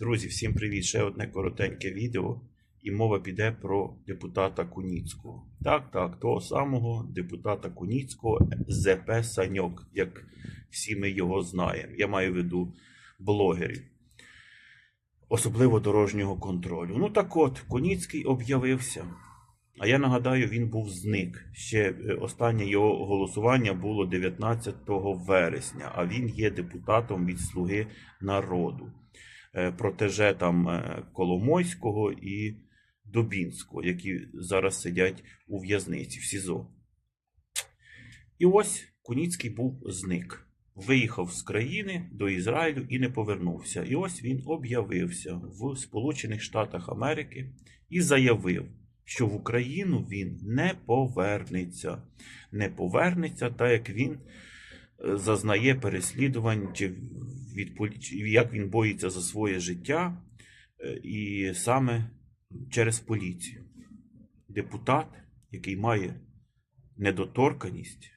Друзі, всім привіт! Ще одне коротеньке відео, і мова піде про депутата Куніцького. Так, так, того самого депутата Куніцького ЗП Саньок, як всі ми його знаємо. Я маю в виду блогерів, особливо дорожнього контролю. Ну так от, Куніцький об'явився. А я нагадаю, він був зник. Ще е, останнє його голосування було 19 вересня, а він є депутатом від Слуги народу протеже там е, Коломойського і Дубінського, які зараз сидять у в'язниці в СІЗО. І ось Куніцький був зник. Виїхав з країни до Ізраїлю і не повернувся. І ось він об'явився в Сполучених Штатах Америки і заявив, що в Україну він не повернеться. Не повернеться, так як він е, зазнає переслідувань, чи від як він боїться за своє життя, е, і саме через поліцію. Депутат, який має недоторканість,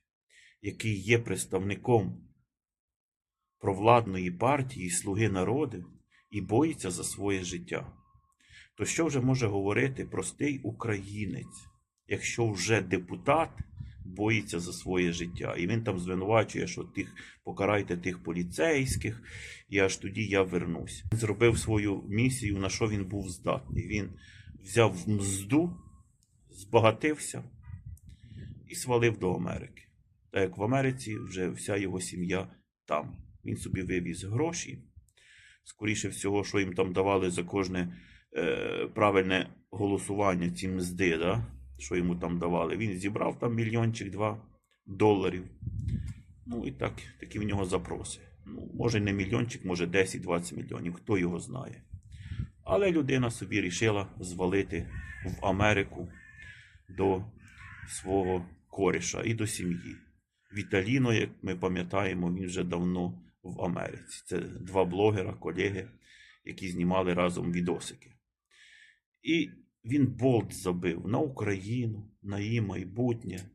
який є представником провладної партії Слуги народу і боїться за своє життя. То що вже може говорити простий українець, якщо вже депутат боїться за своє життя? І він там звинувачує, що тих покарайте тих поліцейських, і аж тоді я вернусь. Він зробив свою місію, на що він був здатний. Він взяв мзду, збагатився і свалив до Америки. Так як в Америці вже вся його сім'я там. Він собі вивіз гроші. Скоріше всього, що їм там давали за кожне е, правильне голосування, ці мзди, да? Що йому там давали. Він зібрав там мільйончик два доларів. Ну і так, такі в нього запроси. Ну, може не мільйончик, може 10-20 мільйонів, хто його знає. Але людина собі рішила звалити в Америку до свого коріша і до сім'ї. Віталіно, як ми пам'ятаємо, він вже давно в Америці. Це два блогера, колеги, які знімали разом відосики. І він болт забив на Україну, на її майбутнє,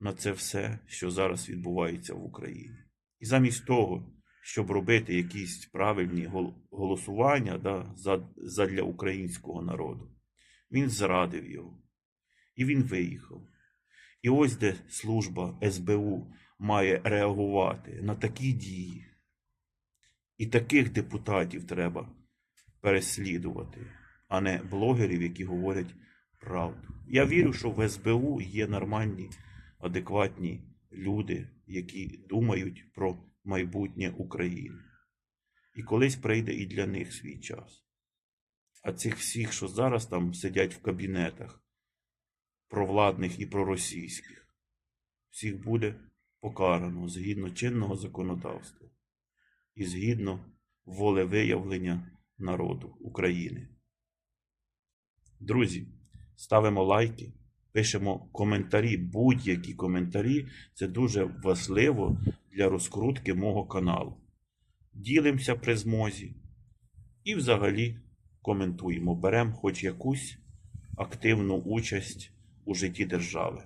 на це все, що зараз відбувається в Україні. І замість того, щоб робити якісь правильні голосування да, за, задля українського народу, він зрадив його. І він виїхав. І ось де служба СБУ має реагувати на такі дії. І таких депутатів треба переслідувати, а не блогерів, які говорять правду. Я вірю, що в СБУ є нормальні, адекватні люди, які думають про майбутнє України. І колись прийде і для них свій час. А цих всіх, що зараз там сидять в кабінетах, провладних і проросійських, всіх буде покарано згідно чинного законодавства і згідно волевиявлення народу України. Друзі, ставимо лайки, пишемо коментарі, будь-які коментарі. Це дуже важливо для розкрутки мого каналу. Ділимося при змозі і взагалі коментуємо, беремо хоч якусь активну участь у житті держави.